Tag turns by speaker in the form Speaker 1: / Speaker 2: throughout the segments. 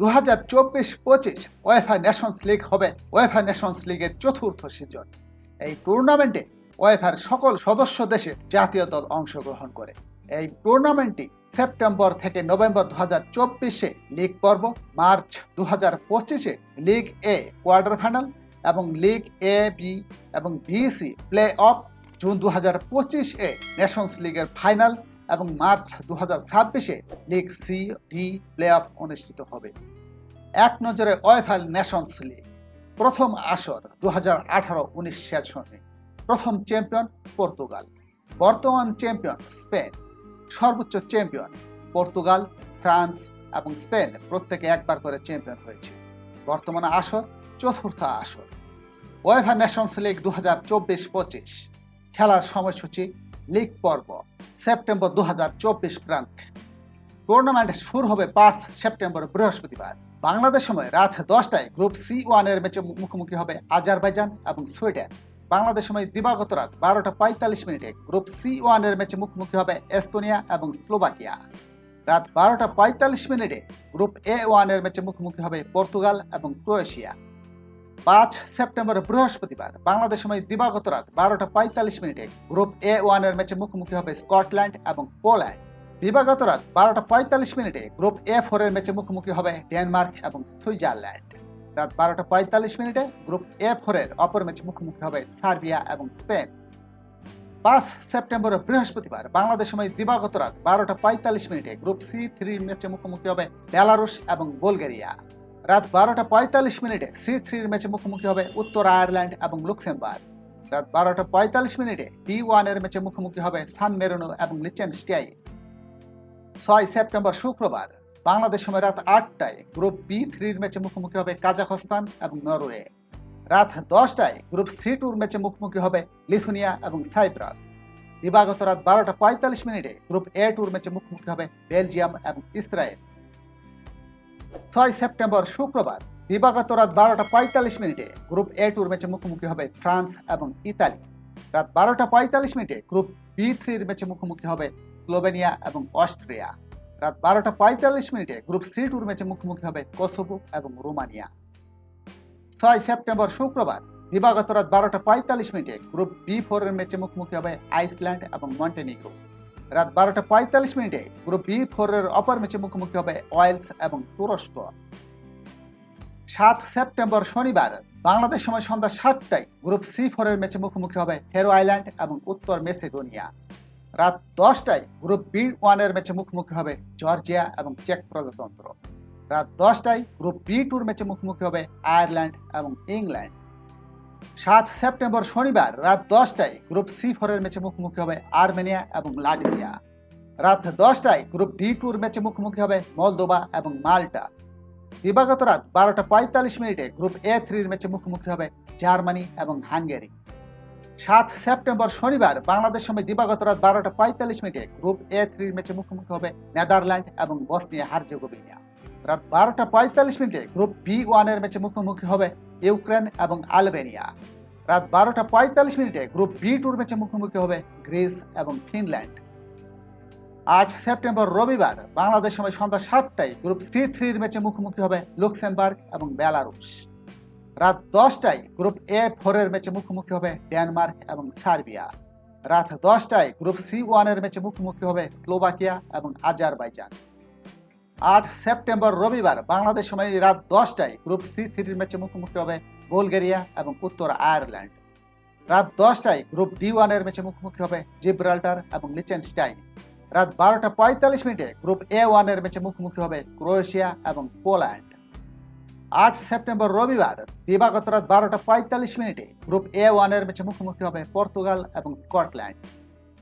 Speaker 1: দু হাজার চব্বিশ পঁচিশ ওয়েফা নেশনস লিগ হবে। ওয়েফা নেশনস লিগের চতুর্থ সিজন। এই টুর্নামেন্টে ওয়েফার সকল সদস্য দেশে জাতীয় দল অংশগ্রহণ করে। এই টুর্নামেন্টটি সেপ্টেম্বর থেকে নভেম্বর দু হাজার চব্বিশে লিগ পর্ব, মার্চ দু হাজার পঁচিশে লিগ এ কোয়ার্টার ফাইনাল এবং লিগ এ, বি এবং বিসি প্লে অফ, জুন দু হাজার পঁচিশ এ নেশনস লিগের ফাইনাল এবং মার্চ দু হাজার ছাব্বিশে league C D play off অনুষ্ঠিত হবে। এক নজরে ওয়েফাল নেশনস লিগ, প্রথম আসর দু হাজার আঠারো উনিশ সেশনে, প্রথম চ্যাম্পিয়ন পর্তুগাল, বর্তমান চ্যাম্পিয়ন স্পেন, সর্বোচ্চ চ্যাম্পিয়ন পর্তুগাল, ফ্রান্স এবং স্পেন প্রত্যেকে একবার করে চ্যাম্পিয়ন হয়েছে। বর্তমান আসর চতুর্থ আসর। ওয়েফা নেশনস লিগ দু হাজার চব্বিশ পঁচিশ খেলার সময়সূচি, লিগ পর্ব। সেপ্টেম্বর দু হাজার চব্বিশ প্রান্ত। টুর্নামেন্ট শুরু হবে পাঁচ সেপ্টেম্বর বৃহস্পতিবার। বাংলাদেশ সময় রাত দশটায় গ্রুপ সি ওয়ানের ম্যাচে মুখোমুখি হবে আজারবাইজান এবং সুইডেন। বাংলাদেশ সময় দিবাগত রাত বারোটা পঁয়তাল্লিশ মিনিটে গ্রুপ সি ওয়ানের ম্যাচে মুখোমুখি হবে এস্তোনিয়া এবং স্লোভাকিয়া। রাত বারোটা পঁয়তাল্লিশ মিনিটে গ্রুপ এ ওয়ানের ম্যাচে মুখোমুখি হবে পর্তুগাল এবং ক্রোয়েশিয়া। পাঁচ সেপ্টেম্বর বৃহস্পতিবার, বাংলাদেশ সময় দিবাগত রাত বারোটা পঁয়তাল্লিশ মিনিটে গ্রুপ এ ওয়ানের ম্যাচে মুখোমুখি হবে স্কটল্যান্ড এবং পোল্যান্ড। দিবাগত রাত বারোটা পঁয়তাল্লিশ মিনিটে গ্রুপ এ ফোরের ম্যাচে মুখোমুখি হবে ডেনমার্ক এবং সুইজারল্যান্ড। রাত বারোটা পঁয়তাল্লিশ মিনিটে গ্রুপ এ ফোরের অপর ম্যাচে মুখোমুখি হবে সার্বিয়া এবং স্পেন। পাঁচ সেপ্টেম্বর বৃহস্পতিবার, বাংলাদেশ সময় দিবাগত রাত বারোটা পঁয়তাল্লিশ মিনিটে গ্রুপ সি থ্রি ম্যাচে মুখোমুখি হবে বেলারুশ এবং বুলগেরিয়া। রাত বারোটা পঁয়তাল্লিশ মিনিটে সি থ্রির ম্যাচে মুখোমুখি হবে উত্তর আয়ারল্যান্ড এবং লুক্সেমবার্গ। রাত বারোটা পঁয়তাল্লিশ মিনিটে ডি ওয়ানের ম্যাচে মুখোমুখি হবে সান মেরোনো এবং লিচেনস্টাই ছয় সেপ্টেম্বর শুক্রবার, বাংলাদেশ সময় রাত আটটায় গ্রুপ বি থ্রির ম্যাচে মুখোমুখি হবে কাজাখস্তান এবং নরওয়ে। রাত দশটায় গ্রুপ সি টুর ম্যাচে মুখোমুখি হবে লিথুনিয়া এবং সাইপ্রাস। দিবাগত রাত বারোটা পঁয়তাল্লিশ মিনিটে গ্রুপ এ টুর ম্যাচে মুখোমুখি হবে বেলজিয়াম এবং ইসরায়েল। ছয় সেপ্টেম্বর শুক্রবার, দিবাগত রাত বারোটা পঁয়তাল্লিশ মিনিটে গ্রুপ এ টুর ম্যাচে মুখোমুখি হবে ফ্রান্স এবং ইতালি। রাত বারোটা পঁয়তাল্লিশ মিনিটে গ্রুপ বি থ্রির ম্যাচে মুখোমুখি হবে স্লোভেনিয়া এবং অস্ট্রিয়া। রাত বারোটা পঁয়তাল্লিশ মিনিটে গ্রুপ সি টুর ম্যাচে মুখোমুখি হবে কোসোভো এবং রোমানিয়া। ছয় সেপ্টেম্বর শুক্রবার, দিবাগত রাত বারোটা পঁয়তাল্লিশ মিনিটে গ্রুপ বি ফোরের ম্যাচে মুখোমুখি হবে আইসল্যান্ড এবং মন্টেনিগ্রো। রাত বারোটা পঁয়তাল্লিশ মিনিটে গ্রুপ বি ফোরের অপর ম্যাচে মুখোমুখি হবে ওয়েলস এবং তুরস্ক। সাত সেপ্টেম্বর শনিবার বাংলাদেশ সময় সন্ধ্যা সাতটায় গ্রুপ সি ফোরের ম্যাচে মুখোমুখি হবে হেরো আইল্যান্ড এবং উত্তর মেসিডোনিয়া। রাত দশটায় গ্রুপ বি ওয়ানের ম্যাচে মুখোমুখি হবে জর্জিয়া এবং চেক প্রজাতন্ত্র। রাত দশটায় গ্রুপ বি টুর ম্যাচে মুখোমুখি হবে আয়ারল্যান্ড এবং ইংল্যান্ড। সাত সেপ্টেম্বর শনিবার রাত দশটায় গ্রুপ সি ফোরের ম্যাচে মুখোমুখি হবে আর্মেনিয়া এবং লাটভিয়া। রাত দশটায় গ্রুপ ডি টুর ম্যাচে মুখোমুখি হবে মলদোবা এবং মাল্টা। দিবাগত রাত বারোটা পঁয়তাল্লিশ মিনিটে গ্রুপ এ থ্রির ম্যাচে মুখোমুখি হবে জার্মানি এবং হাঙ্গেরি। সাত সেপ্টেম্বর শনিবার বাংলাদেশ সময় দিবাগত রাত বারোটা পঁয়তাল্লিশ মিনিটে গ্রুপ এ থ্রির ম্যাচে মুখোমুখি হবে নেদারল্যান্ড এবং বসনিয়া হার্জেগোভিনা রাত বারোটা পঁয়তাল্লিশ মিনিটে গ্রুপ বি ওয়ানের ম্যাচে মুখোমুখি হবে ইউক্রেন এবং আলবেনিয়া। রাত বারোটা পঁয়তাল্লিশ মিনিটে গ্রুপ বি টুর ম্যাচে মুখোমুখি হবে গ্রিস এবং ফিনল্যান্ড। আট সেপ্টেম্বর রবিবার বাংলাদেশ সময় সন্ধ্যা সাতটায় গ্রুপ সি থ্রির ম্যাচে মুখোমুখি হবে লুক্সেমবার্গ এবং বেলারুশ। রাত দশটায় গ্রুপ এ ফোরের ম্যাচে মুখোমুখি হবে ডেনমার্ক এবং সার্বিয়া। রাত দশটায় গ্রুপ সি ওয়ানের ম্যাচে মুখোমুখি হবে স্লোভাকিয়া এবং আজারবাইজান। আট সেপ্টেম্বর রবিবার বাংলাদেশ সময় রাত দশটায় গ্রুপ সি থ্রির ম্যাচে মুখোমুখি হবে বুলগেরিয়া এবং উত্তর আয়ারল্যান্ড। রাত দশটায় গ্রুপ ডি ওয়ানের ম্যাচে মুখোমুখি হবে জিব্রাল্টার এবং লিচেনস্টাইন। রাত বারোটা পঁয়তাল্লিশ মিনিটে গ্রুপ এ ওয়ানের ম্যাচে মুখোমুখি হবে ক্রোয়েশিয়া এবং পোল্যান্ড। আট সেপ্টেম্বর রবিবার দিবাগত রাত বারোটা পঁয়তাল্লিশ মিনিটে গ্রুপ এ ওয়ানের ম্যাচে মুখোমুখি হবে পর্তুগাল এবং স্কটল্যান্ড।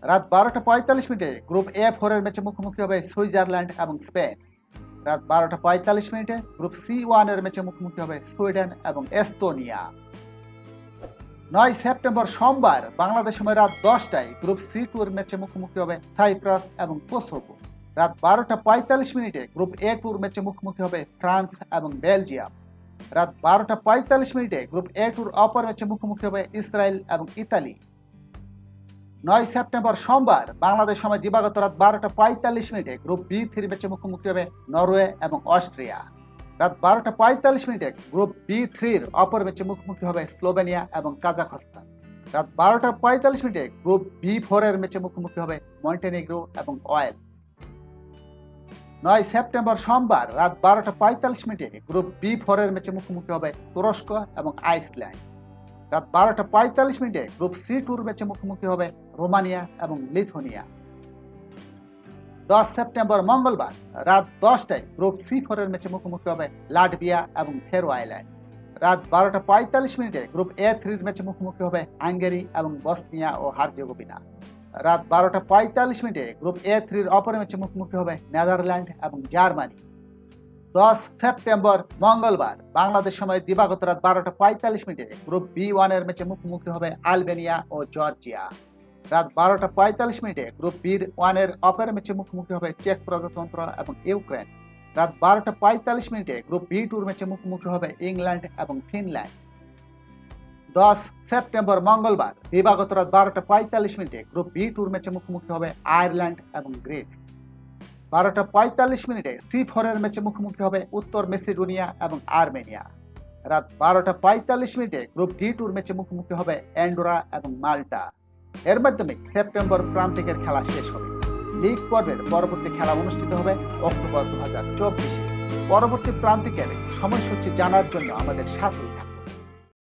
Speaker 1: রাত বারোটা পঁয়তাল্লিশ মিনিটে গ্রুপ এ ফোরের ম্যাচে মুখোমুখি হবে সুইজারল্যান্ড এবং স্পেন। রাত বারোটা পঁয়তাল্লিশ মিনিটে গ্রুপ সি ওয়ানের ম্যাচে মুখোমুখি হবে সুইডেন এবং এস্তোনিয়া। নয় সেপ্টেম্বর সোমবার বাংলাদেশ সময় রাত দশটায় গ্রুপ সি টুর ম্যাচে মুখোমুখি হবে সাইপ্রাস এবং কোসোভো। রাত বারোটা পঁয়তাল্লিশ মিনিটে গ্রুপ এ টুর ম্যাচে মুখোমুখি হবে ফ্রান্স এবং বেলজিয়াম। রাত বারোটা পঁয়তাল্লিশ মিনিটে গ্রুপ এ টুর অপর ম্যাচে মুখোমুখি হবে ইসরায়েল এবং ইতালি। নয় সেপ্টেম্বর সোমবার বাংলাদেশ সময় দিবাগত রাত বারোটা পঁয়তাল্লিশ মিনিটে গ্রুপ বি থ্রি ম্যাচে মুখোমুখি হবে নরওয়ে এবং অস্ট্রিয়া। রাত বারোটা পঁয়তাল্লিশ মিনিটে গ্রুপ বি থ্রির অপর ম্যাচে মুখোমুখি হবে স্লোভেনিয়া এবং কাজাখস্তান। রাত বারোটা পঁয়তাল্লিশ মিনিটে গ্রুপ বি ফোরের ম্যাচে মুখোমুখি হবে মন্টেনিগ্রো এবং ওয়েলস। নয় সেপ্টেম্বর সোমবার রাত বারোটা পঁয়তাল্লিশ মিনিটে গ্রুপ বি ফোরের ম্যাচে মুখোমুখি হবে তুরস্ক এবং আইসল্যান্ড। রাত বারোটা পঁয়তাল্লিশ মিনিটে গ্রুপ সি টুর ম্যাচে মুখোমুখি হবে রোমানিয়া এবং লিথুনিয়া দশ সেপ্টেম্বর মঙ্গলবার রাত দশটায় গ্রুপ সি ফোরের ম্যাচে মুখোমুখি হবে লাটভিয়া এবং ফেরো আইল্যান্ড। রাত বারোটা পঁয়তাল্লিশ মিনিটে গ্রুপ এ থ্রির ম্যাচে মুখোমুখি হবে হাঙ্গেরি এবং বসনিয়া ও হার্জেগোভিনা। রাত বারোটা পঁয়তাল্লিশ মিনিটে গ্রুপ এ থ্রির অপর ম্যাচে মুখোমুখি হবে নেদারল্যান্ড এবং জার্মানি। দশ সেপ্টেম্বর মঙ্গলবার, বাংলাদেশ সময় দিবাগত রাত বারোটা পঁয়তাল্লিশ মিনিটে গ্রুপ বি ওয়ানের ম্যাচে মুখোমুখি হবে আলবেনিয়া ও জর্জিয়া। রাত বারোটা পঁয়তাল্লিশ মিনিটে গ্রুপ বির ওয়ানের অপের ম্যাচে মুখোমুখি হবে চেক প্রজাতন্ত্র এবং ইউক্রেন। রাত বারোটা পঁয়তাল্লিশ মিনিটে গ্রুপ বি টুর ম্যাচে মুখোমুখি হবে ইংল্যান্ড এবং ফিনল্যান্ড। দশ সেপ্টেম্বর মঙ্গলবার, দিবাগত রাত বারোটা পঁয়তাল্লিশ মিনিটে গ্রুপ বি টুর ম্যাচে মুখোমুখি হবে আয়ারল্যান্ড এবং গ্রিস। বারোটা পঁয়তাল্লিশ মিনিটে সি ফোরের ম্যাচে মুখোমুখি হবে উত্তর মেসিডোনিয়া এবং আর্মেনিয়া। রাত বারোটা পঁয়তাল্লিশ মিনিটে গ্রুপ ডি টুর ম্যাচে মুখোমুখি হবে অ্যান্ডোরা এবং মাল্টা। এর মাধ্যমে সেপ্টেম্বর প্রান্তিকের খেলা শেষ হবে। লিগ পর্বের পরবর্তী খেলা অনুষ্ঠিত হবে অক্টোবর দু হাজার চব্বিশে। পরবর্তী প্রান্তিকের সময়সূচি জানার জন্য আমাদের থাকুন।